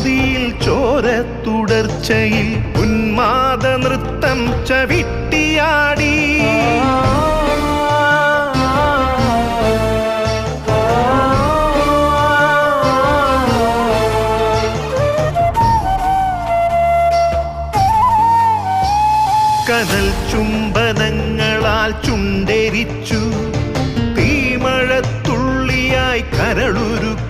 പാതിയിൽ ചോര തുടർച്ചയിൽ ഉന്മാദ നൃത്തം ചവിട്ടിയാടി. കനൽ ചുംബനങ്ങളാൽ ചുണ്ടെരിച്ചു. തീമഴത്തുള്ളിയായി കരളുരുക്കി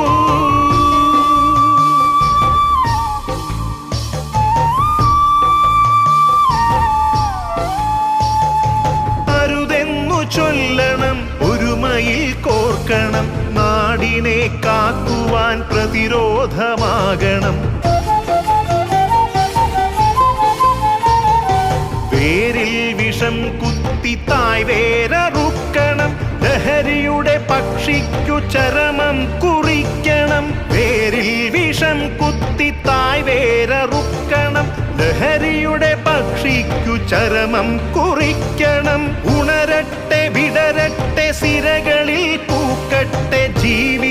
കാക്കുവാൻ പ്രതിരോധമാകണം. വേരിൽ വിഷം കുത്തി തായ് വേരറുക്കണം. ലഹരിയുടെ പക്ഷിക്കു ചരമം കുറിക്കണം. വേരിൽ വിഷം കുത്തി തായ് വേരറുക്കണം. ലഹരിയുടെ പക്ഷിക്കു ചരമം കുറിക്കണം. ഉണരട്ടെ വിടരട്ടെ സിരകളിൽ പൂക്കട്ടെ ജീവിത